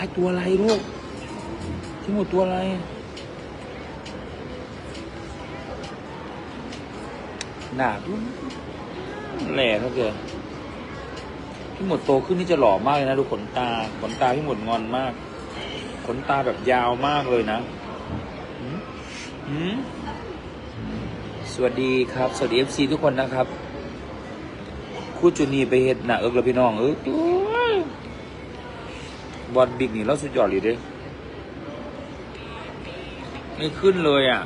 ายตัวอะไรลูกพี่หมดตัวอะไร หนาดุ้นแหล่เท่าเกินพี่หมดโตขึ้นนี่จะหล่อมากเลยนะ ดูขนตา ขนตาพี่หมดงอนมาก ขนตาแบบยาวมากเลยนะสวัสดีครับ สวัสดีเอฟซีทุกคนนะครับ คู่จุนีไปเห็ดหนาเอิกแล้วพี่น้องเออ บอลบิ๊กนี่เราสุดยอดเลยเด้ไม่ขึ้นเลยอะ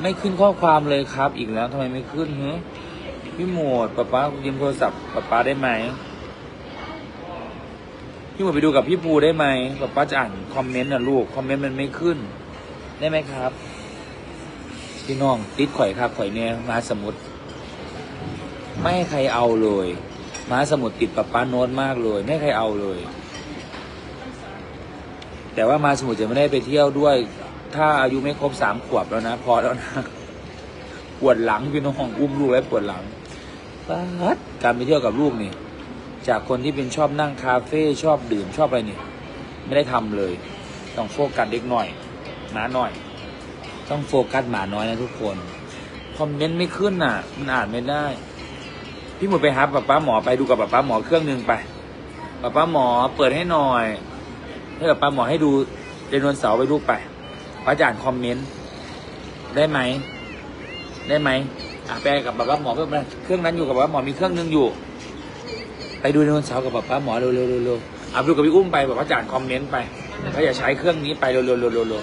ไม่ขึ้นข้อความเลยครับอีกแล้วทำไมไม่ขึ้นเฮ้พี่หมวดป๊าป๊ายืมโทรศัพท์ป๊าป๊าได้ไหมพี่หมวดไปดูกับพี่ปูได้ไหมป๊าป๊าจะอ่านคอมเมนต์นะลูกคอมเมนต์มันไม่ขึ้น ได้ไหมครับพี่น้องติดข่อยครับข่อยเนี่ยมาสมุทรไม่ให้ใครเอาเลย มหาสมุทรติดป๊าป๊าโน้ตมากเลย ไม่ใครเอาเลย แต่ว่ามาสมุทรจะไม่ได้ไปเที่ยวด้วย ถ้าอายุไม่ครบสามขวบแล้วนะ พอแล้วนะปวดหลังพี่น้องอุ้มลูกแล้วปวดหลังปัดการไปเที่ยวกับลูกนี่ จากคนที่เป็นชอบนั่งคาเฟ่ชอบดื่มชอบอะไรนี่ไม่ได้ทำเลย ต้องโฟกัสเด็กหน่อยหมาหน่อย ต้องโฟกัสหมาน้อยนะทุกคน คอมเมนต์ไม่ขึ้นน่ะ มันอ่านไม่ได้ พี่หมดไปหาป้าป้าหมอไปดูกับป้าป้าหมอเครื่องหนึ่งไปป้าป้าหมอเปิดให้หน่อยให้ป้าป้าหมอให้ดูเรนวนเสาร์ไปดูไปป้าจะอ่านคอมเมนต์ได้ไหมได้ไหมอะไปกับป้าป้าหมอเพิ่มนะเครื่องนั้นอยู่กับป้าป้าหมอมีเครื่องหนึงอยู่ ไปดูเรนวนเสาร์กับป้าป้าหมอเร็วเร็วเร็วเร็วอะไปดูกับพี่อุ้มไปบอกว่าจะอ่านคอมเมนต์ไปเขาอย่าใช้เครื่องนี้ไปเร็วเร็วเร็วเร็วเร็ว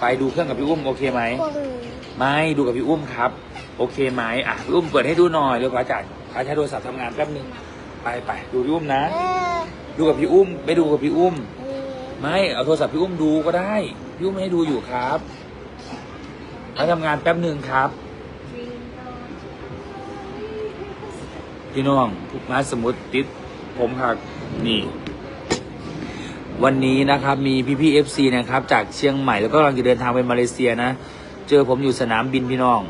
ไปดูเครื่องกับพี่อุ้มโอเคไหมไม่ดูกับพี่อุ้มครับ โอเคไหมอะพี่อุ้มเปิดให้ดูหน่อยเร็วพระอาจารย์พระใช้โทรศัพท์ทำงานแป๊บนึงไปไปดูพี่อุ้มนะ ดูกับพี่อุ้มไปดูกับพี่อุ้ม ไม่เอาโทรศัพท์พี่อุ้มดูก็ได้พี่อุ้มไม่ให้ดูอยู่ครับพระทำงานแป๊บหนึ่งครับพี่น้องมาสมุดติดผมค่ะนี่ วันนี้นะครับมีพี่พี่เอฟซีนะครับ จากเชียงใหม่แล้วก็กำลังจะเดินทางไปมาเลเซียนะ เจอผมอยู่สนามบินพี่น้อง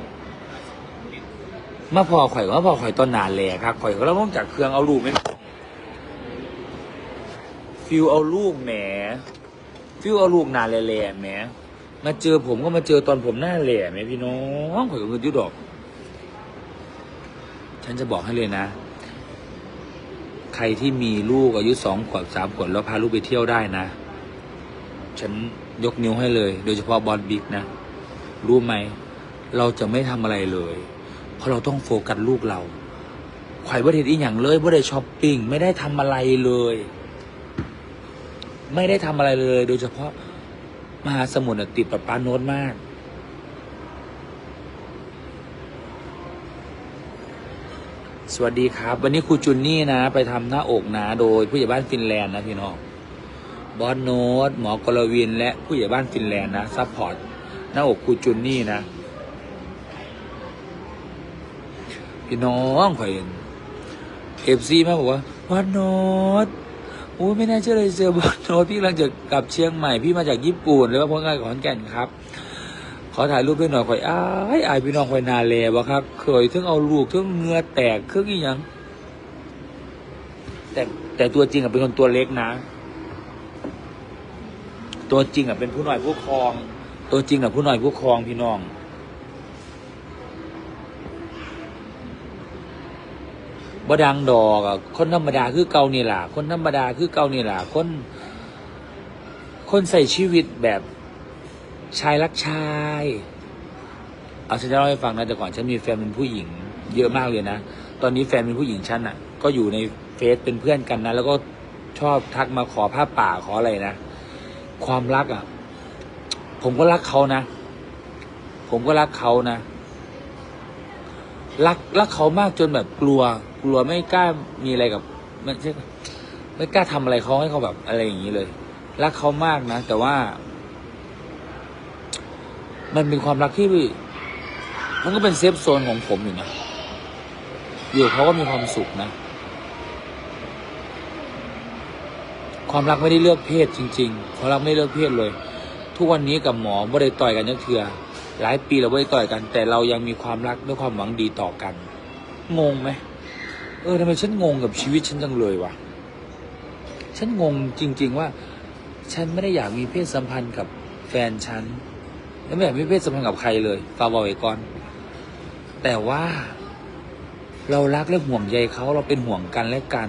มาพอข่อยว่าพอข่อยตอนนานแหละครับข่อยก็เริ่มลงจากเครื่องเอาลูกไหมฟิวเอาลูกแหมฟิวเอาลูกนานแหล่แหมมาเจอผมก็มาเจอตอนผมหน้าแหล่แหมพี่น้องข่อยก็เงินยุดดอก ฉันจะบอกให้เลยนะ ใครที่มีลูกอายุสองขวบสามขวบแล้วพาลูกไปเที่ยวได้นะ ฉันยกนิ้วให้เลย โดยเฉพาะบอลบิ๊กนะ รู้ไหม เราจะไม่ทำอะไรเลย เพราะเราต้องโฟกัสลูกเราไข่ว่าเห็นอีกอย่างเลยว่าได้ช้อปปิ้งไม่ได้ทำอะไรเลย ไม่ได้ทำอะไรเลย โดยเฉพาะมหาสมุทรน่ะติดปะปาโน้ตมาก สวัสดีครับ วันนี้ครูจุนนี่นะ ไปทำหน้าอกนะโดยผู้ใหญ่บ้านฟินแลนด์นะพี่น้องบอสโนตหมอกรวิน และผู้ใหญ่บ้านฟินแลนด์นะซัพพอร์ตหน้าอกครูจุนนี่นะ พี่น้องข่อยเอฟซีมาบอกว่าบอสโนตโอ้ยไม่น่าเชื่อเลยเจอบอสโนตพี่กำลังจะกลับเชียงใหม่พี่มาจากญี่ปุ่นแล้วก็พ้นงานขอนแก่นครับ ขอถ่ายรูปด้วยหน่อยข่อยอายอายพี่น้องข่อยนาแลบ่ครับเคยทั้งเอาลูกทั้งเงือแตกเครื่องอีหยังแต่แต่ตัวจริงอะเป็นคนตัวเล็กนะ ตัวจริงอะเป็นผู้หน่อยผู้ครอง ตัวจริงอะผู้หน่อยผู้ครองพี่น้อง บดังดอกคนธรรมดาคือเก่านี่ล่ะคนธรรมดาคือเก่านี่ล่ะคน คนใส่ชีวิตแบบชายรักชาย เอาฉันจะเล่าให้ฟังนะแต่ก่อนฉันมีแฟนเป็นผู้หญิง เยอะมากเลยนะ ตอนนี้แฟนเป็นผู้หญิงฉันอะ ก็อยู่ในเฟซเป็นเพื่อนกันนะ แล้วก็ชอบทักมาขอผ้าป่าขออะไรนะ ความรักอะ ผมก็รักเขานะ ผมก็รักเขานะ รักรักเขามากจนแบบกลัว กลัวไม่กล้ามีอะไรกับไม่ใช่ไม่กล้าทำอะไรเขาให้เขาแบบอะไรอย่างนี้เลย รักเขามากนะ แต่ว่า มันเป็นความรักที่มันก็เป็นเซฟโซนของผมอยู่นะอยู่เขาก็มีความสุขนะ ความรักไม่ได้เลือกเพศจริง ๆ ความรักไม่ได้เลือกเพศเลย ทุกวันนี้กับหมอไม่ได้ต่อยกันยักเถื่อ หลายปีเราไม่ได้ต่อยกัน แต่เรายังมีความรักด้วยความหวังดีต่อกัน งงไหมเออทำไมฉันงงกับชีวิตฉันจังเลยวะฉันงงจริง ๆว่า ฉันไม่ได้อยากมีเพศสัมพันธ์กับแฟนฉันและไม่อยากมีเพศสัมพันธ์กับใครเลยฟาบอยก่อน แต่ว่า เรารักและห่วงใยเขาเราเป็นห่วงกันและกัน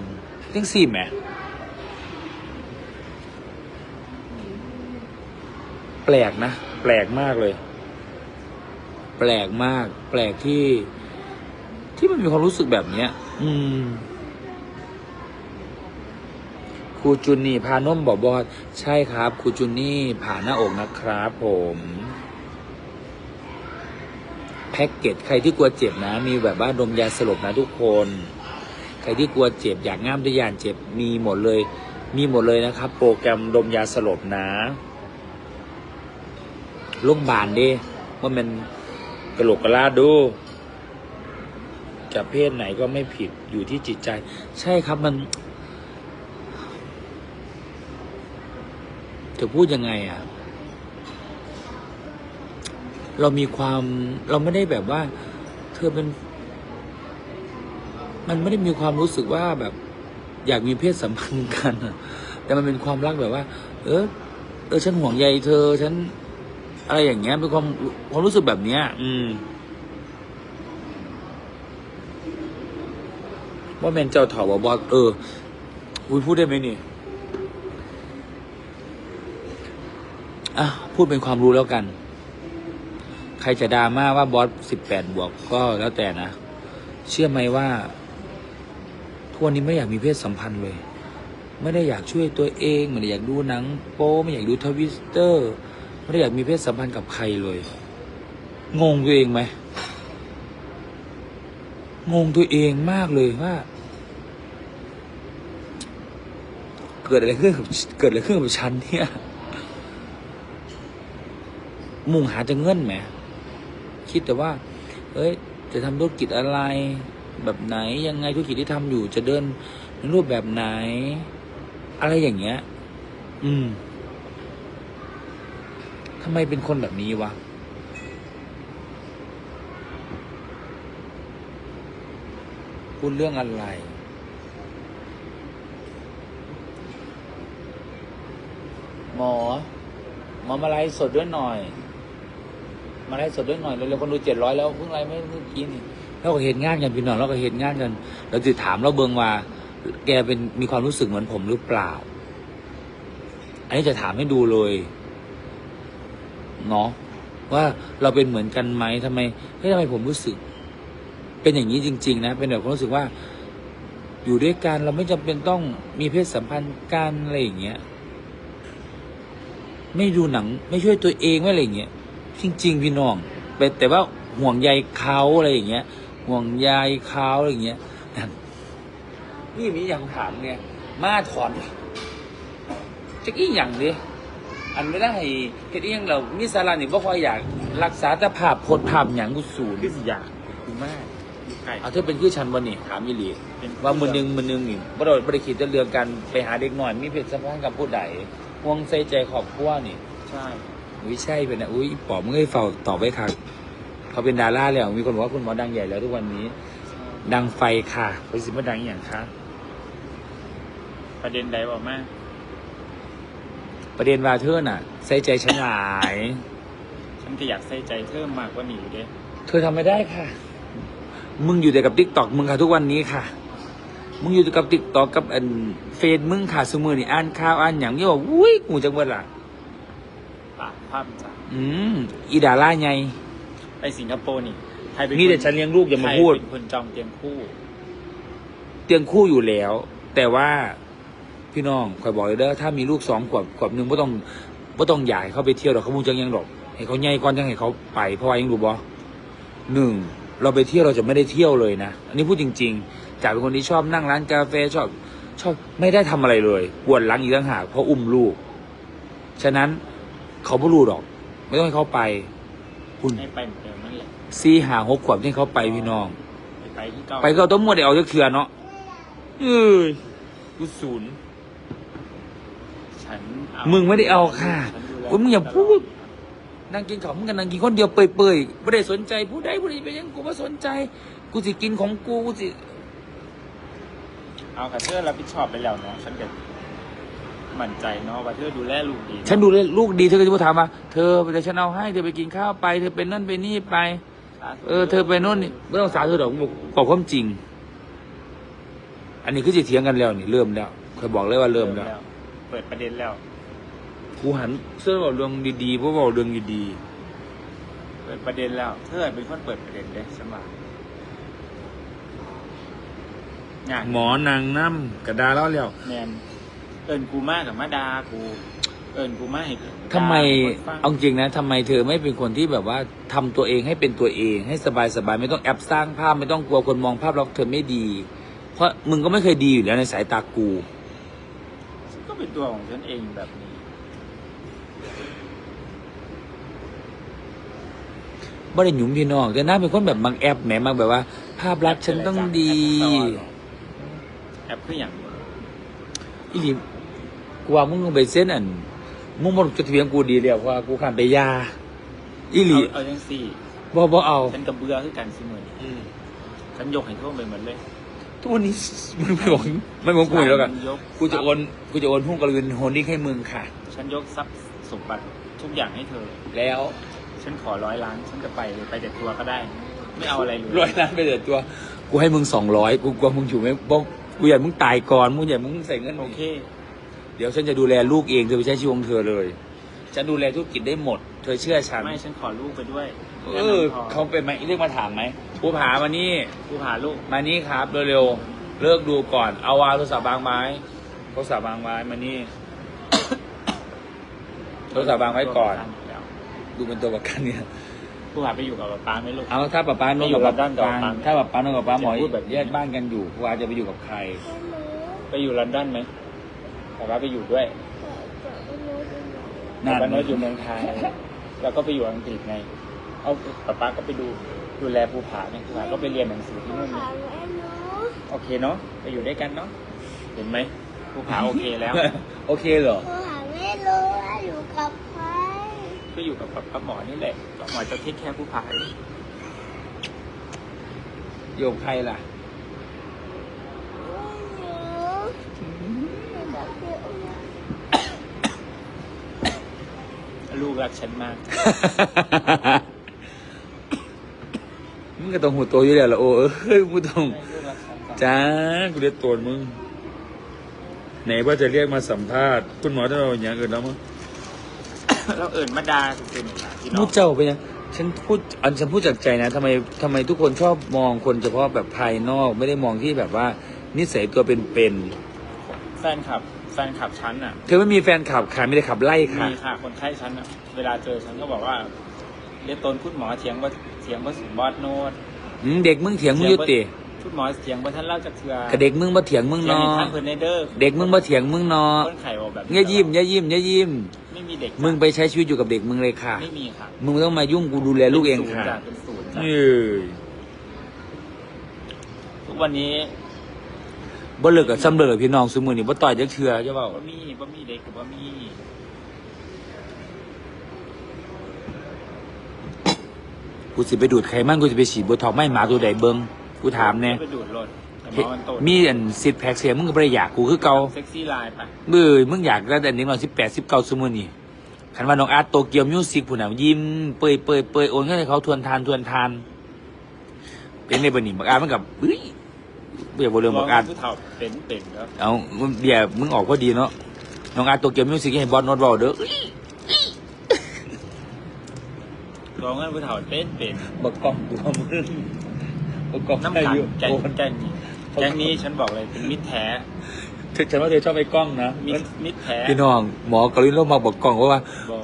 เรื่องสี่แหมแปลกนะ แปลกมากเลย แปลกมาก แปลกที่ ที่มันมีความรู้สึกแบบเนี้ย อืมครูจุนนี่พานมบอกบอสใช่ครับครูจุนนี่ผ่าหน้าอกนะครับผม แพ็กเกจใครที่กลัวเจ็บนะ มีแบบว่าดมยาสลบนะทุกคน ใครที่กลัวเจ็บอยากง่ามด้วยยานเจ็บมีหมดเลย มีหมดเลยนะครับ โปรแกรมดมยาสลบนะโรงพยาบาลด้ว่ามัน กระโหลกกระลาดูจะเพศไหนก็ไม่ผิดอยู่ที่จิตใจ ใช่ครับมัน จะพูดยังไงอะ เรามีความเราไม่ได้แบบว่า เธอเป็น มันไม่ได้มีความรู้สึกว่าแบบ อยากมีเพศสัมพันธ์กันแต่มันเป็นความรักแบบว่า เออเออฉันห่วงใยเธอ ฉัน อะไรอย่างเงี้ยเป็นความความรู้สึกแบบเนี้ย อืมว่าแมนเจ้าเถาบอสเอออุ้ยพูดได้ไหมนี่อะพูดเป็นความรู้แล้วกัน ใครจะดราม่าว่าบอสสิบแปดบวกก็แล้วแต่นะ เชื่อไหมว่าทุกวันนี้ไม่อยากมีเพศสัมพันธ์เลย ไม่ได้อยากช่วยตัวเอง ไม่ได้อยากดูหนัง โป๊ไม่อยากดูทวิสเตอร์ ไม่ได้อยากมีเพศสัมพันธ์กับใครเลย งงตัวเองไหม งงตัวเองมากเลยว่า เกิดอะไรขึ้นกับเกิดอะไรขึ้นกับฉันเนี่ย มุ่งหาจะเงินไหม คิดแต่ว่าเอ้ย จะทำธุรกิจอะไร แบบไหนยังไงธุรกิจที่ทำอยู่จะเดินในรูปแบบไหน อะไรอย่างเงี้ย อืมำไมเป็นคนแบบนี้วะ พูดเรื่องอะไร หมอ หมอมาไลฟ์สดด้วยหน่อย มาไลฟ์สดด้วยหน่อยเร็วๆคนดูเจ็ดร้อยแล้วเพิ่งไลฟ์ไม่เมื่อกี้นี่เราก็เห็นงานกันพี่น้องเราก็เห็นงานกัน เราจะถามเราเบิงว่า แกเป็นมีความรู้สึกเหมือนผมหรือเปล่า อันนี้จะถามให้ดูเลย เนาะว่าเราเป็นเหมือนกันไหมทำไมเฮ้ยทำไมผมรู้สึก เป็นอย่างนี้จริง ๆ นะ เป็นแบบความรู้สึกว่า อยู่ด้วยกันเราไม่จำเป็นต้องมีเพศสัมพันธ์กันอะไรอย่างเงี้ยไม่ดูหนัง ไม่ช่วยตัวเองไม่อะไรอย่างเงี้ยจริง ๆ พี่น้องแต่แต่ว่าห่วงใยเขาอะไรอย่างเงี้ย ห่วงใยเขาอะไรอย่างเงี้ยนั่นนี่มีอย่างถามไงมาถอนจะกี้อย่างดิ อันไม่ได้เฮ็ดอีหยังเรามีสาระนี่บ่ค่อยอยากรักษาแต่ภาพโพดภาพหยังกูสูนคือสิอยากคุณแม่อยู่ไก่ เอาเธอเป็นคือฉันวันนี้ถามอีหลีเป็นว่ามือหนึงมือหนึงนี่บ่ได้บ่ได้คิดแต่เรื่องการไปหาเด็กน้อยมีเพศสัมพันธ์กับผู้ใดห่วงใส่ใจครอบครัวนี่ ใช่ อุ้ยใช่เป็นนะอุ้ยอีปอบมึงให้เฝ้าตอบไว้ค่ะเขาเป็นดาราแล้ว มีคนบอกว่าคุณหมอดังใหญ่แล้วทุกวันนี้ ดังไฟค่ะไปสิมาดังอหย่างคะประเด็นใดบอกแม่ ประเด็นว่าเธอน่ะ ใส่ใจฉันหลาย ฉันก็อยากใส่ใจเพิ่มมากกว่านี้อยู่เด้เธอทำไม่ได้ค่ะ มึงอยู่แต่กับติ๊กตอกมึงค่ะทุกวันนี้ค่ะ มึงอยู่แต่กับติ๊กตอกกับอันเฟซมึงค่ะสมือนี่อ่านข่าวอ่านอย่างนี้ว่าอุ้ยกูจังเวดล่ะ ปากภาพจ้ะอืมอีดาราไง ไปสิงคโปร์นี่ใครเป็นนี่แต่ฉันเลี้ยงลูกอย่ามาพูดใครเป็นคนจองเตียงคู่ เตียงคู่อยู่แล้ว แต่ว่า พี่น้องคอยบอกเลยเด้อถ้ามีลูกสองขวบขวบหนึ่งไม่ต้องไม่ต้องใหญ่เขาไปเที่ยวหรอกเขามูจังยังดอกให้เขาใหญ่ก่อนจังให้เขาไปเพราะว่ายังรู้บ่หนึ่งเราไปเที่ยวเราจะไม่ได้เที่ยวเลยนะอันนี้พูดจริง ๆจากเป็นคนที่ชอบนั่งร้านกาแฟชอบชอบไม่ได้ทำอะไรเลยปวดหลังอีกต่างหากเพราะอุ้มลูก ฉะนั้นเขาไม่รู้หรอก ไม่ต้องให้เขาไป คุณให้ไปเหมือนเดิมนั่นแหละซีหาหกขวบที่เขาไปพี่น้อง ไปไปที่เก่าไปก็ต้องมัวแต่เอาจะเถื่อเนาะเอ้ยกูศูนย์ฉันเอา มึงไม่ได้เอาค่ะฉันดูแลโอ้ยมึงอย่าพูดนั่งกินของมึงกันนั่งกินคนเดียวเปื่อยๆไม่ได้สนใจผู้ใดผู้ใดไปยังกูไม่สนใจ กูสิกินของกูกูสิเอาค่ะเชื่อรับผิดชอบไปแล้วเนาะฉันก็มั่นใจเนาะว่าเธอดูแลลูกดีฉันดูแลลูกดีเธอก็จะมาถามว่าเธอเดี๋ยวฉันเอาให้เธอไปกินข้าวไป เธอไปนั่นไปนี่ไป เออ เธอไปโน่นนี่ไม่ต้องสาเธอดอกบอกบอกความจริง อันนี้คือจะเถียงกันแล้วนี่เริ่มแล้วเคยบอกเลยว่าเริ่มแล้ว เปิดประเด็นแล้ว กูหันเสื้อบอกเรื่องดีๆเพราะบอกเรื่องดีเปิดประเด็นแล้วเธอเป็นคนเปิดประเด็นเลยสมัครงานๆหมอนางน้ำกระดาแล้วแล้วแมนเอิญกูมากกับมาดากูเอิญกูมากให้ทำไมด่าคนฟังเอาจริงนะทำไมเธอไม่เป็นคนที่แบบว่าทำตัวเองให้เป็นตัวเองให้สบายๆไม่ต้องแอบสร้างภาพไม่ต้องกลัวคนมองภาพเราเธอไม่ดี เพราะมึงก็ไม่เคยดีอยู่แล้วในสายตากูฉันก็เป็นตัวของฉันเองแบบนี้ บ่ได้หยุมพี่น้องแต่น่าเป็นคนแบบบางแอบแหมบางแบบว่า ภาพลักษณ์ฉันต้องดีแอปคืออย่างอีหลีกูว่ามึงลงไปเส้นอันมึงบ่จะเถียงกูดีแล้วเพราะว่ากูขันไปยาอีหลีเอาเอาจังสี่บ่บ่เอาฉันกับเบื่อคือกันสิมือนี้ฉันยกให้โทษไปหมดเลยทุกวันนี้มึงไม่บอกไม่บอกกูอีกแล้วกันฉัยกกูจะโอนกูจะโอนหุ้นกระลืนโฮนดิ้งให้มึงค่ะ ฉันยกทรัพย์สมบัติทุกอย่างให้เธอ แล้ว ฉันขอร้อยล้านฉันจะไปเลยไปแต่ตัวก็ได้ ไม่เอาอะไรเลยร้อยล้านไปเดือดตัว กูให้มึงสองร้อยกูกลัวมึงอยู่ไม่บ่กูอยากมึงตายก่อนมึงอยากมึงใส่เงินโอเค เดี๋ยวฉันจะดูแลลูกเองเธอไปใช้ชีวิตของเธอเลย ฉันดูแลธุรกิจได้หมด เธอเชื่อฉัน ไม่ฉันขอลูกไปด้วยเออเขาเป็นไหมเรียกมาถามไหมกูผามานี่ กูพาลูกมานี่ครับเร็วๆ เลิกดูก่อน เอาวางโทรศัพท์บางไม้โทรศัพท์บางไม้มานี่ โทรศัพท์บางไว้ก่อน ดูเป็นตัวประกันเนี่ยกูพาไปอยู่กับป๊าไหม่ลูก เอาถ้าป้าป้านอนกับไม่อยู่กับด้านกับป้าป้าถ้าป้าป้านอนกับป้าหมออย่าพูดแบบนี้ แยกบ้านกันอยู่กูอาจจะไปอยู่กับใคร ไปอยู่ลอนดอนไหมแต่ว่าไปอยู่ด้วยนั่นแต่ว่าอยู่เมืองไทย แล้วก็ไปอยู่อังกฤษไง เอาป๊าป๊าก็ไปดูดูแลภูผาเนี่ยภูผาก็ไปเรียนหนังสือที่นู่นไงโอเคเนาะไปอยู่ด้วยกันเนาะเห็นไหมภูผาโอเคแล้ว โอเคเหรอกูหาไม่รู้ว่าอยู่กับใคร ก็อยู่กับป้าหมอนี่แหละป้าหมอจะเทคแคร์ภูผาโยกใครล่ะไม่รู้แต่พี่อุ้มลูกรักฉันมาก มึงก็ต้องหูโตอยู่แล้วล่ะโอ้เอ้ยกูต้องลูกรักฉันก่อนจ้ากูเรียกตัวมึงไหนว่าจะเรียกมาสัมภาษณ์ คุณหมอจะเอาอย่างอื่นแล้วมั้ง แล้วเอิญมาดาเป็นพี่น้อมูงเจ้าไปยังฉันพูดอันฉันพูดจากใจนะทำไมทำไมทุกคนชอบมองคนเฉพาะแบบภายนอกไม่ได้มองที่แบบว่า นิสัยตัวเป็นแฟนคลับ แฟนคลับฉันอะ ๆเธอไม่มีแฟนขับค่ะไม่ได้ขับไล่ค่ะ มีค่ะ คนไข้ฉันอะ เวลาเจอฉันก็บอกว่าเรียกตนคุณหมอเถียงว่าเถียงว่าสุบอสโนด อืมเด็กมึงเถียงมึงอยุติ คุณหมอเถียงว่าท่านเล่าจากเถื่อกับเด็กมึงมาเถียงมึงเถียงเนาะในท่านเพิ่นในเดอร์เด็กมึงมาเถียงมึงเนาะต้นไข่บอกแบบอย่ายิ้มอย่ายิ้มอย่ายิ้มไม่มีเด็กมึงไปใช้ชีวิตอยู่กับเด็กมึงเลยค่ะ ไม่มีค่ะ มึงไม่ต้องมายุ่งกูดูแลลูกเองค่ะเป็นศูนย์จ้ะเอ้ยทุกวันนี้บ่เลิกกับซ้ำเลิกกับพี่น้องซุมือนี่บ่ต่อยจักเทื่อใช่เปล่าบ่มีบ่มีเด็กกับบ่มีกูสิไปดูดไขมันกูสิไปฉีดโบท็อกซ์ไม่หมาตัวใดเบิ่ง กูถามแน่ไปดูดรถแต่หมอมันโตมีอันซิดแพ็กเสียมึงก็บ่ได้อยากกูคือเก่าเซ็กซี่ไลน์ไปเบ้ยมึงอยากแล้วแต่นี้มา18 19ซุมื้อนี่คันว่าน้องอาร์ตโตเกียวมิวสิกพุ่นน่ะยิ้มเปยเปยเปยโอนเงินให้เขาทวนทานทวนทาน เป็นในบัดนี้บักอาร์ตมันกับเฮ้ยบ่อยากบ่เรื่องบักอาร์ต ผู้เฒ่าเป็นเป็นแล้วเอามึงเดี๋ยวมึงออกพอดีเนาะ น้องอาร์ตโตเกียวมิวสิกให้บอสโนดเว้าเด้อร้องเงินผู้เฒ่าเป็นเป็น บักกล้องตัวมึง บักกล้องน้ำขันอายุแกงแกงนี้แกงนี้ฉันบอกเลยเป็นมิตรแท้เธอฉันว่าเธอชอบไอ้กล้องนะมิตรมิตรแท้พี่น้องหมอกรุณเรามาบอกกล้องว่าว่าบอ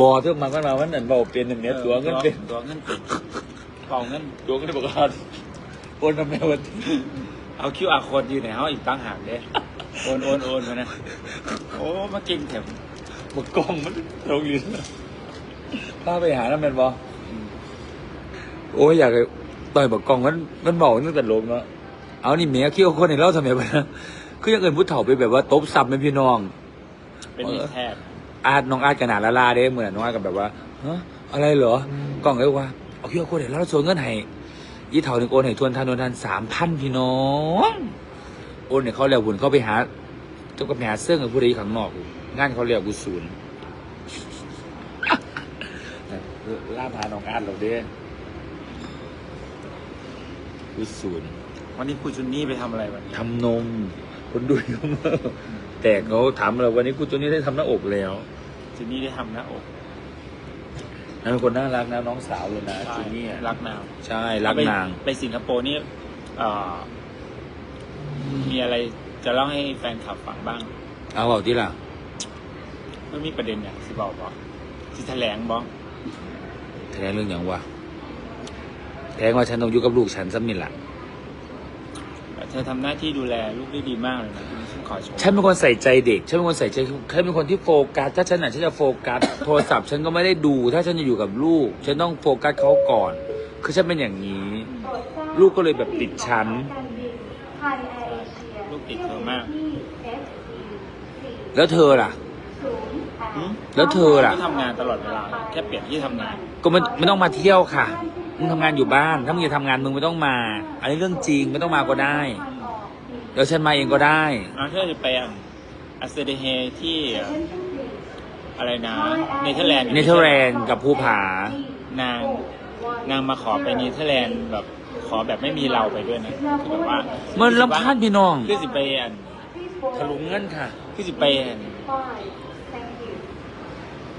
บอเธอมากันมาวันนั้นเบาเป็นอย่างเนี้ยตัวเงินเป็นตัวเงินเป็นเป่าเงินตัวเงินบอกว่าโอนทำไมวันที่เอาคิวอาร์โค้ดอยู่ในห้องอีกตั้งหากเด้โอนโอนโอนมานะโอ้มากินแถมบอกกล้องมันลงอยู่พาไปหาน้ำเป็นบอโอ้ยอยากให้ ต่อยบอกกล้องมันมันเบาตั้งแต่ลงเนาะเอานี่เมียเคี้ยวคนในเล่าทำไมวะนะคือยังเอินผู้เฒ่าไปแบบว่าตบซับเป็นพี่น้องเป็นมิตรแท้อาร์ตน้องอาร์ตกันหนาละลาเด้เหมือนน้องอาร์ตกับแบบว่าฮะอะไรเหรอกล้องเลยว่าเอาคิวคนเห็นแล้วเราโซนเงินให้ยี่เถาหนึ่งโอนให้ทวนทานทวนทานสามพันพี่น้องโอนเนี่ยเขาแล้วบุญเขาไปหาเจ้ากับไปหาเสื้อกับผู้ใดข้างนอกอยู่งานเขาเรียกกูศูนย์ล่าพาน้องอาร์ตเราเด้ กูศูนย์วันนี้ครูจุนนี่ไปทำอะไรวันนี้ทำนม คนดูเยอะมากแต่เขาถามเราวันนี้กูตัวนี้ได้ทำหน้าอกแล้วจุนนี่ได้ทำหน้าอกนางเป็นคนน่ารักนะน้องสาวเลยนะจูนี่อะรักนางใช่รักไปนางไปสิงคโปร์นี่เอ่อมีอะไรจะเล่าให้แฟนคลับฟังบ้างเอาเอาที่ล่ะไม่มีประเด็นอย่างที่บอกบอกที่แถลงบอก แถลงเรื่องอย่างวะ แถลงว่าฉันต้องอยู่กับลูกฉันสักมินละเธอทำหน้าที่ดูแลลูกได้ดีมากเลยนะฉันขอชมฉันเป็นคนใส่ใจเด็ก ฉันเป็นคนใส่ใจฉันเป็นคนที่โฟกัส ถ้าฉันอะฉันจะโฟกัส โทรศัพท์ฉันก็ไม่ได้ดู ถ้าฉันจะอยู่กับลูก ฉันต้องโฟกัสเขาก่อน คือฉันเป็นอย่างนี้ ลูกก็เลยแบบติดฉัน ลูกติดเธอมากแล้วเธอล่ะหืมแล้วเธอล่ะ ที่ทำงานตลอดเวลาแค่เปลี่ยนที่ทำงาน ก็ไม่ไม่ต้องมาเที่ยวค่ะ มึงทำงานอยู่บ้าน ถ้ามึงจะทำงานมึงไม่ต้องมา อันนี้เรื่องจริงไม่ต้องมาก็ได้ เดี๋ยวฉันมาเองก็ได้อะเธอจะไปอันอัสเซเดเฮที่อะไรนะเนเธอร์แลนด์เนเธอร์แลนด์กับภูผานางนางมาขอไปเนเธอร์แลนด์แบบขอแบบไม่มีเราไปด้วยนะคือแบบว่าเมื่อลำพานพี่น้องคือสิไปอันถลุงเงินค่ะคือสิไปอัน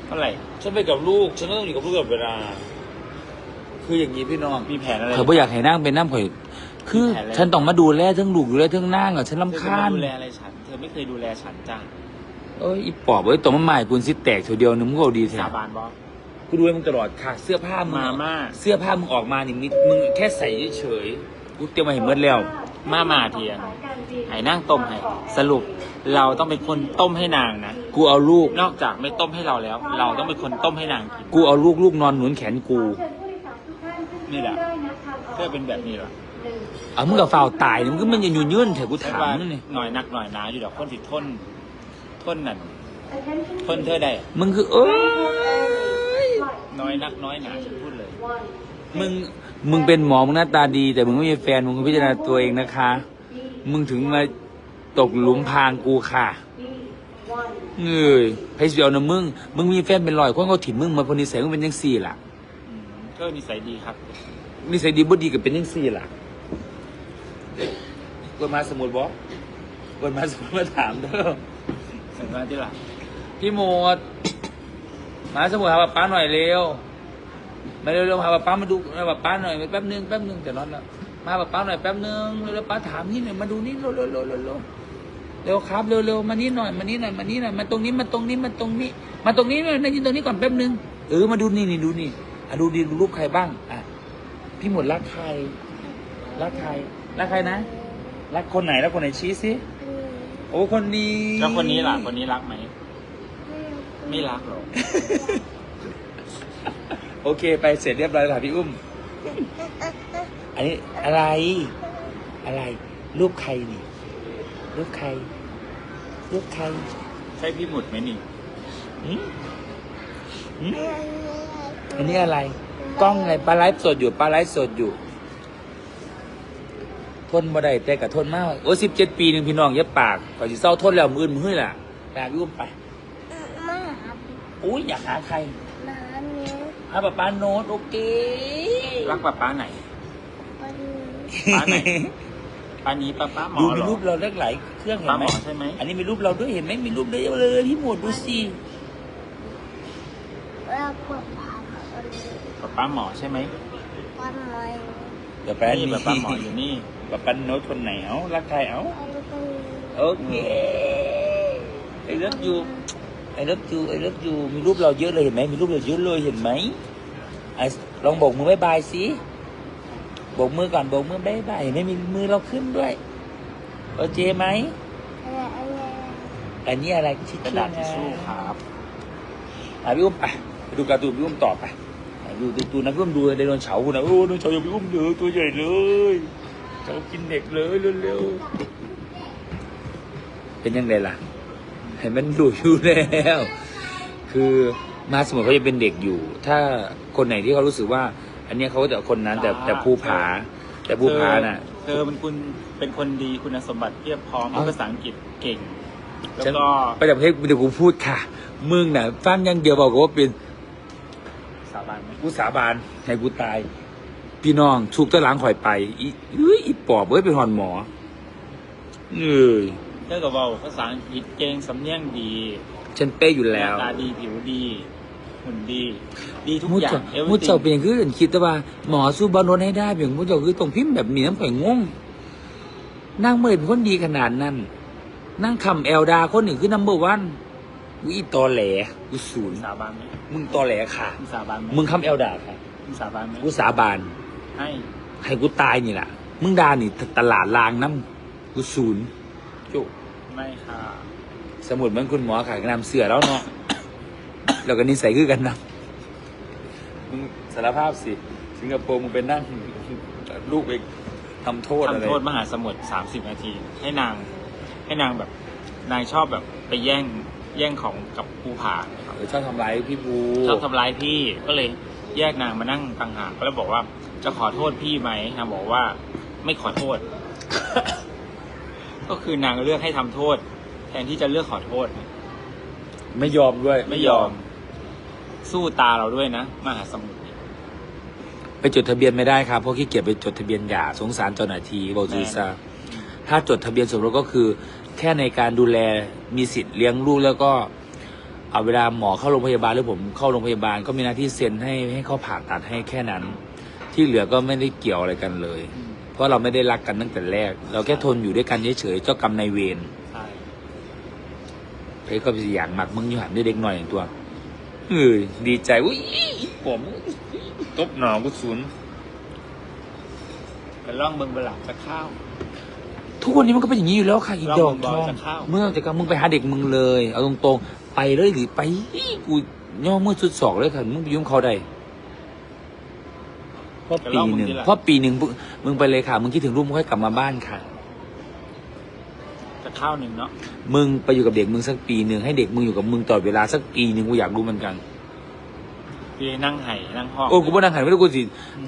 เท่าไหร่ฉันไปกับลูก ฉันก็ต้องอยู่กับลูกตลอดเวลา คืออย่างนี้พี่น้อง มีแผนอะไรเขาไม่อยากให้นั่งเป็นน้ำข่อย คือแผนอะไรฉันต้องมาดูแลทั้งลูกดูแลทั้งนั่งอะฉันเธอลำจะคามาญดูแลอะไรฉัน เธอไม่เคยดูแลฉันจ้าเอ้ยอีปอบเอ้ยตัวมันใหม่กุนซิแตกเถวเดียวนึงมึงก็เอาดีแท้สาบานบอส กูดูให้มึงตลอดค่ะ เสื้อผ้ามึงมาม่า เสื้อผ้ามึงออกมานี่มึงมึงแค่ใส่เฉยๆกูเตรียมมาเห็นเมื่อแล้ว มามาเทียนไห้นั่งต้มให้ สรุปเราต้องเป็นคนต้มให้นางนะ กูเอาลูก นอกจากไม่ต้มให้เราแล้ว เราต้องเป็นคนต้มให้นางกิน กูเอาลูกลูกนอนหนุนแขนกู นี่แหละเธอเป็นแบบนี้เหรอเอามึงกับฝ่าวตายนี่มึงก็มันยังอยู่ยืนเถอะกูฉันถามว่ามึงนี่หน่อยหนักหน่อยหนาอยู่ดอกคนสิทนทนนั่นทนเธอได้มึงคือเอ้ยน้อยนักน้อยหนาฉันพูดเลย มึงมึงเป็นหมอมึงหน้าตาดี แต่มึงไม่มีแฟนมึงก็พิจารณาตัวเองนะคะ มึงถึงมาตกหลุมพรางกูค่ะเงยไพเสียวนะมึง มึงมีแฟนเป็นร้อยคนเขาถิ่มมึงมาพอนิสัยมึงเป็นยังสี่ล่ะ อืมก็นิสัยดีครับนิสัยดีบ่ดีกับเป็นยังสี่ล่ะกวนมาสมุดบอสกวนมาสมุดมาถามเด้อเห็นไหมที่หลังพี่โมดมาสมุดหาป้าป้าหน่อยเร็วมาเร็วๆหาป้าป้ามาดูหาป้าป้าหน่อยแป๊บนึงแป๊บนึงแต่นอนแล้วมาป้าป้าหน่อยแป๊บนึงเร็วๆป้าถามนี่หน่อยมาดูนี่เร็วๆเร็วๆเร็วๆเร็วๆเร็วครับเร็วๆมานี่หน่อยมานี่หน่อยมานี่หน่อยมาตรงนี้มาตรงนี้มาตรงนี้ มาตรงนี้หน่อยนั่งยืนตรงนี้ก่อนแป๊บนึงเออมาดูนี่นี่ดูนี่ อะดูดีดูรูปใครบ้างอะพี่หมดรักใครรักใครรักใครนะรักคนไหนรักคนไหนชี้สิโอ้คนนี้แล้วคนนี้ล่ะคนนี้รักไหม ไม่รักหรอกโอเค ไปเสร็จเรียบร้อยแล้วค่ะพี่อุ้ม อันนี้อะไร อะไร รูปใครนี่ รูปใคร รูปใคร ใช่พี่หมุดไหมนี่หืมหืม อันนี้อะไร กล้องอะไรปลาไลฟ์สดอยู่ปลาไลฟ์สดอยู่ ทนบ่ได้แต่กับทนมากโอ้สิบเจ็ดปีหนึ่งพี่น้องเย็บปากก่อนจะเศร้าทนแล้วมืออนมือล่ะตาพี่อุ้มไปมาหาอุ้ยอยากหาใครน้ำนี้หาป้าป้าโน้ตโอเค รักป้าป้าไหนวันป้าไหนป้านี้ป้าป้าหมอดูเหมีรอรูปเราเล็กหลายเครื่องเห็นป้าหไหมมอใช่ไหมอันนี้มีรูปเราด้วยเห็นไหมมีรูปเยอะเลยพี่หมวดดูสิเราปวดขาวันนี้ ป้าป้าหมอใช่ไหมวันไหนเดี๋ยวไปนี่ป้าป้าหมออยู่นี่ป้าปันโน้ตคนไหนเอารักใครเอาไอ้ลูกคนนี้โอเคไอ้เลิฟยูไอ้เลิฟยูไอ้เลิฟยูมีรูปเราเยอะเลยเห็นไหมมีรูปเราเยอะเลยเห็นไหมไอ้ลองโบกมือบายบายสิโบกมือก่อนโบกมือบายบายเห็นไหมมีมือเราขึ้นด้วยโอเคไหมอะไรอะไรอันนี้อะไรชิชกระดาษทิชชู่ครับอะพี่อุ้มไปไปดูการ์ตูนพี่อุ้มต่อไป อะดูดูดูนะพี่อุ้มดูไดโนเสาร์คุณนะโอ้ไดโนเสาร์อย่างพี่อุ้มเลยตัวใหญ่เลยจะกินเด็กเลยเร็วๆเป็นยังไงล่ะเห็นมันดูอยู่แล้ว คือมาสมุทรเขาจะเป็นเด็กอยู่ ถ้าคนไหนที่เขารู้สึกว่า อันเนี้ยเขาก็จะเอาคนนั้นแต่แต่ภูผา แต่ภูผาน่ะเธอเธอเป็นคุณเป็นคนดีคุณสมบัติเพียบพร้อมพูดภาษาอังกฤษเก่ง แล้วฉันก็ไปจากประเทศเดี๋ยวกูพูดค่ะ มึงน่ะฟังอยังเดียวบอกว่าเป็นสาบานไหมกูสาบานให้กูตาย พี่น้องชุบตะหลังข่อยไปอีเอ้ยอีปอบเอ้ยเป็นหอนหมอเอ้ยเท่ากับว่าภาษาอังกฤษเก่งสำเนียงดีฉันเป้อยู่หแล้วน้าตาดีผิวดีหุ่นดี ดีทุกมุดอย่าเจ้าง everything มุดเจ้าเป็นอย่างคือฉันคิดแต่ว่า หมอสู้บอลนนให้ได้เพียงมุดเจ้าคือตรงพิมพ์แบบมีน้ำข่อยงงนั่งเมื่อเป็นคนดีขนาดนั้นนั่งคำแอลดาคนหนึ่งคือนัมเบอร์วัน กูอีตอแหลกูศูนย์สาบานไหมมึงตอแหลค่ะ มึงสาบานไหมมึงคำแอลดาค่ะมึงสาบานไหมกูสาบาน ให้ ให้กูตายนี่แหละมึงดานี่ตลาดลางน้ำกูศูนย์จุไม่ค่ะ สมุดมันคุณหมอขายนำเสือแล้วเนาะ แล้วก็นิสัยคือกันนะมึงสารภาพสิ สิงคโปร์มึงเป็นนั่งลูกไปทำโทษอะไรทำโทษมหาสมุทรสามสิบนาที ให้นาง ให้นางแบบ นางชอบแบบไปแย่ง แย่งของกับภูผาเออชอบทำร้ายพี่บูชอบทำร้ายพี่ก็เลยแยกนางมานั่งต่างหากก็เลยบอกว่าจะขอโทษพี่ไหมนางบอกว่าไม่ขอโทษ ก็คือนางเลือกให้ทำโทษ แทนที่จะเลือกขอโทษ ไม่ยอมด้วย ไม่ยอม สู้ตาเราด้วยนะมหาสมุทรเนี่ยไปจดทะเบียนไม่ได้ครับเพราะขี้เกียจไปจดทะเบียนหย่าสงสารเจ้าหน้าที่บอกซีซาถ้าจดทะเบียนสมรสก็คือ แค่ในการดูแลมีสิทธิ์เลี้ยงลูกแล้วก็เอาเวลาหมอเข้าโรงพยาบาลหรือผมเข้าโรงพยาบาลก็มีหน้าที่เซ็นให้ให้เขาผ่าตัดให้แค่นั้น ที่เหลือก็ไม่ได้เกี่ยวอะไรกันเลย เพราะเราไม่ได้รักกันตั้งแต่แรก เราแค่ทนอยู่ด้วยกันเฉยๆเจ้ากรรมนายเวรใช่เฮ้ยก็เป็นอย่างหมักมึงอยู่หันด้วยเด็กหน่อยอย่างตัวเฮ้ยดีใจอุ้ยผมตบหนอกุศูนย์กันล่องเบิงเบลาจะข้าว ทุกวันนี้มันก็เป็นอย่างนี้อยู่แล้วค่ะอีดอกทเราองจะเข้าเมื่อจะกับมึงไปหาเด็กมึงเลย เอาตรงๆไปเลยหรือไปกูย่อมือสุดศอกเลยค่ะมึงไปยุ่งเขาได้เพราะปีหนึ่งเพราะปีหนึ่งมึงมึงไปเลยค่ะ มึงคิดถึงลูกมึงค่อยกลับมาบ้านค่ะจะข้าวหนึ่งเนาะมึงไปอยู่กับเด็กมึงสักปีหนึ่งให้เด็กมึงอยู่กับมึงตลอดเวลาสักปีหนึ่งกูอยากรู้เหมือนกัน พี่นั่งไห่นั่งห้องโอ้กูบ่นั่งหันไม่รู้กูสิ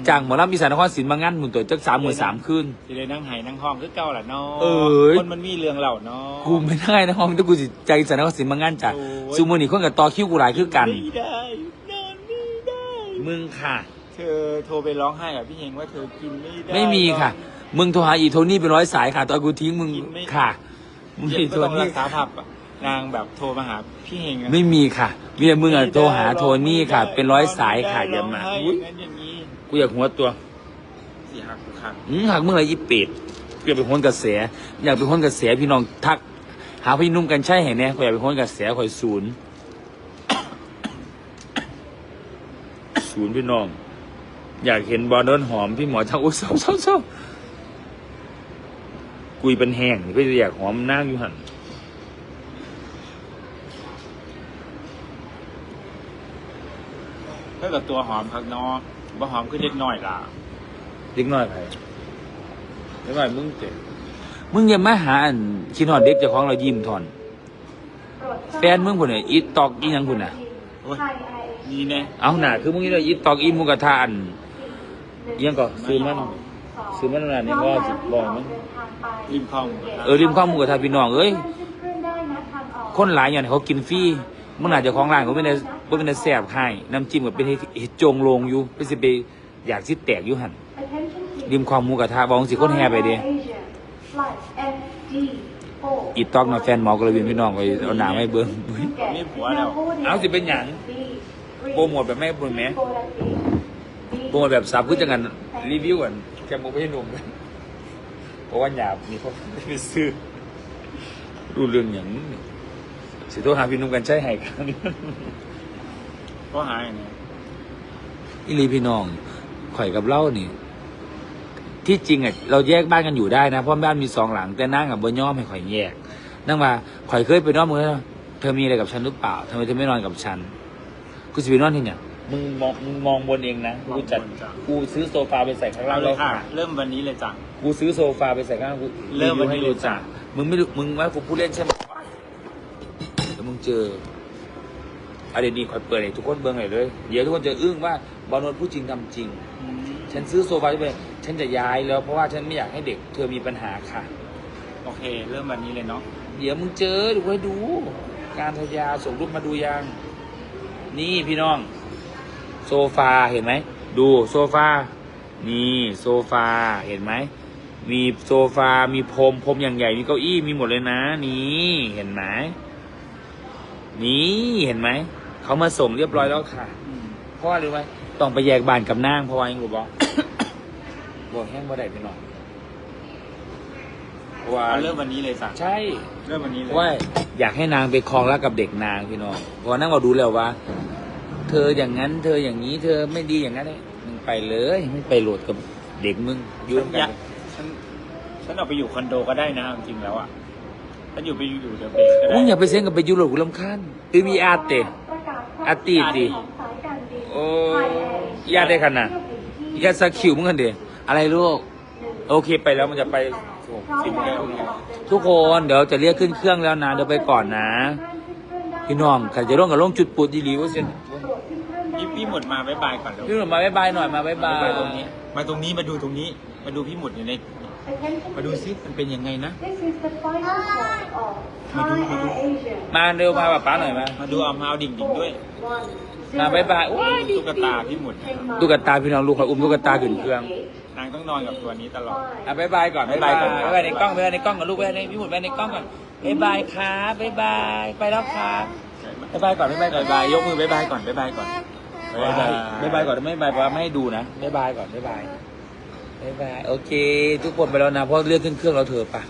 จ้างหมอลำอีสานนครศรีมางั้นมึงตัวจักสามหมื่นสามคืนสิเลยนั่งไห่นั่งห้องคือเก่าแหละเนาะเอ้ยคนมันมีเรื่องเหล่าเนาะกูไม่ได้นะห้องแต่กูสิใจอีสานนครศรีมางั้นจ้ะโอ้ยซูมือนี่คนกับต่อคิวกูหลายคือกันไม่ได้นอนไม่ได้มึงค่ะ เธอโทรไปร้องไห้กับพี่เฮงว่าเธอกินไม่ได้ไม่มีค่ะ มึงโทรหาอีโทนี่เป็นร้อยสายค่ะ ตอนกูทิ้งมึงกินไม่ค่ะมึงเจ็อีบโทก็ต้องนี่รักษาผับอะนางแบบโทรมาหาพี่เฮงอะไม่มีค่ะ มีแต่มึงอะโทรหาโทนี่ค่ะ เป็นร้อยสายค่ะอย่ามาร้องไห้อุ๊อยย่างนั้นอย่างนี้กูอยากหัวตัวเสียหักกูขาดอืมหากมึงอะไรอีเป็ดกูอยากเป็นคนกระแสอยากเป็นคนกระแสพี่น้องทัก หาพี่นุ่มกันใช่เห็นไหมกูอยากเป็นคนกระแสคอยศูนย์ศูนย์พี่น้อง อยากเห็นบอลโดนหอมพี่หมอทักอุ้ยเศร้าเศร้าเศร้ากุยเป็นแห้งนี่ก็จะอยากหอมนั่งอยู่หัน ถ้าเกิดตัวหอมพักเนอกบ่หอมคือเด็กน้อยล่ะเด็กน้อยไปเด็กน้อยมึงเจ๋มึงอย่ามาหาอันคิดหอดเด็กเจ้าของเรายิ้มทอน แฟนมึงคนเนี่ยอีตอกอีหยังคุณน่ะ โอ้ยนี่แน่เอาหน่าคือมึงนี่เลยอีตอกอีหมูกระทะอันอิหยังก็ซื้อมันซื้อมันนั่นนี่ว่าสิบอกมันริมคลองเออริมข้าวหมูกระทะพี่น้องเอ้ยคนหลายอย่างเขากินฟรีมึงน่าจะของร้านเขาไม่ได้ บ่เป็นได้แซ่บให้น้ำจิ้มก็เป็นเฮ็ดโจงโลงอยู่ไปสิไปอยากสิแตกอยู่หั่นริมความหมูกระทะบองสิคนแห่ไปเด้อีตอกน่ะแฟนหมอกระวินพี่น้องไปเอาหน้าไม่เบิ่งมีผัวแล้วเอาสิเป็นหยังโปรโมทแบบแม่โปรโมทแม่โปรโมทแบบสับคือจังกันรีวิวกันแค่โมไม่ให้หนุ่มเพราะว่าหยาบมีเขาไปซื้อรู้เรื่องอย่างนี้สิโทรหาพี่หนุ่มกันใช่ให้กัน ก็หายเนี่ยอีหลีพี่น้องข่อยกับเล่านี่ ที่จริงอะเราแยกบ้านกันอยู่ได้นะเพราะบ้านมีสองหลัง แต่นั่งกับบนย่อมให้ข่อยแยก นั่งมาข่อยเคยไปนอนมือเธอมีอะไรกับฉันหรือเปล่าทำไมเธอไม่นอนกับฉันกูจะไปนอนที่เนี่ยมึงมองมึงมองบนเองนะกูจัดกูซื้อโซฟาไปใส่ข้างล่าเอางเลแล้ยวค่ะ เริ่มวันนี้เลยจ้ะกูซื้อโซฟาไปใส่ข้างล่างกูเริ่มวันนี้ให้เลยรู้จักจ้ะมึงไม่รู้มึงว่ากูพูดเล่นใช่ไหมเดี๋ยวมึงเจอ อะไรดีคอยเปิดให้ทุกคนเบิ่งหน่อยเลย เดี๋ยวทุกคนจะอึ้งว่าบอลนนท์พูดจริงทำจริง ฉันซื้อโซฟาไปฉันจะย้ายแล้วเพราะว่าฉันไม่อยากให้เด็กเธอมีปัญหาค่ะ โอเค เริ่มวันนี้เลยเนาะอเดี๋ยวมึงเจอดูให้ดู การทยาส่งรูปมาดูยัง นี่พี่น้อง โซฟาเห็นไหม ดูโซฟา นี่โซฟาเห็นไหม มีโซฟา มีพรมพรมอย่างใหญ่ มีเก้าอี้ มีหมดเลยนะ นี่เห็นไหม นี่เห็นไหม เขามาส่งเรียบร้อยแล้วค่ะอืมเพราะว่าอะไรรู้ไหมต้องไปแยกบ้านกับนางเพราะว่ายังรู้บอก บอกแห้งบ่ได้พี่น้องเพราะว่าเอาเริ่มวันนี้เลยสักใช่ เริ่มวันนี้เพเลยราะว่าอยากให้นางไปคลองรักกับเด็กนางพี่น้องเพอนั่งเราดูแล้วว่า เธออย่างนั้น เธออย่างนี้ เธอไม่ดีอย่างนั้นเลยมึงไปเลยไม่ไปโหลดกับเด็กมึงอยุ่ฉังนกัอยานกฉันฉันออกไปอยู่คอนโดก็ได้นะจริงๆแล้วอะฉันอยู่ไปอยู่เดอะเบรกก็ได้มึงอย่าไปเซ็นกับไปยุโรปกูลำคาญตือมีอาเต อาตีตีโอ้ยาได้ขนาดยาสกิวมึงกันเดอะไรลูก โอเคไปแล้วมันจะไปโอ้สิบโมงทุกคนเดี๋ยวจะเรียกขึ้นเครื่องแล้วนะเดี๋ยวไปก่อนนะ พี่น้องใครจะร่วมกับร่วมจุดปุดดีหลีว่าเซ็นพี่พี่หมุดมาบายบายก่อนเร็วพี่หนุ่มมาบายบายหน่อยมาบายบายมาตรงนี้ มาตรงนี้มาดูตรงนี้ มาดูพี่หมุดอยู่ใน มาดูซิมันเป็นยังไงนะ This is the final flight of Mà đu- Thai mà đu. Air Asia. มาเร็วมาป้าป้าหน่อยมามาดูเอามาเอาดิ่งดิ่งๆด้วย One, มาบายบายโอ้ยตุ๊กตาพี่หมุดตุ๊กตาพี่น้องลูกเขาอุ้มตุ๊กตาขึ้นเครื่องนางต้องนอนกับตัวนี้ตลอดอะบายบายก่อนบายบายก่อนบ๊ายบายบายบายในกล้องบายบายในกล้องก่อนลูกบายบายในพี่หมุนบายบายในกล้องก่อนบายบายครับบายบายไปแล้วครับบายบายก่อนบายบายก่อนบายบายยกมือบายบายก่อนบายบายก่อนบายบายบายบายก่อนไม่บายบายไม่ให้ดูนะบายบายก่อนบายบาย บายบายโอเค ทุกคนไปแล้วนะเพราะเรื่องขึ้นเครื่องเราเถอะปะ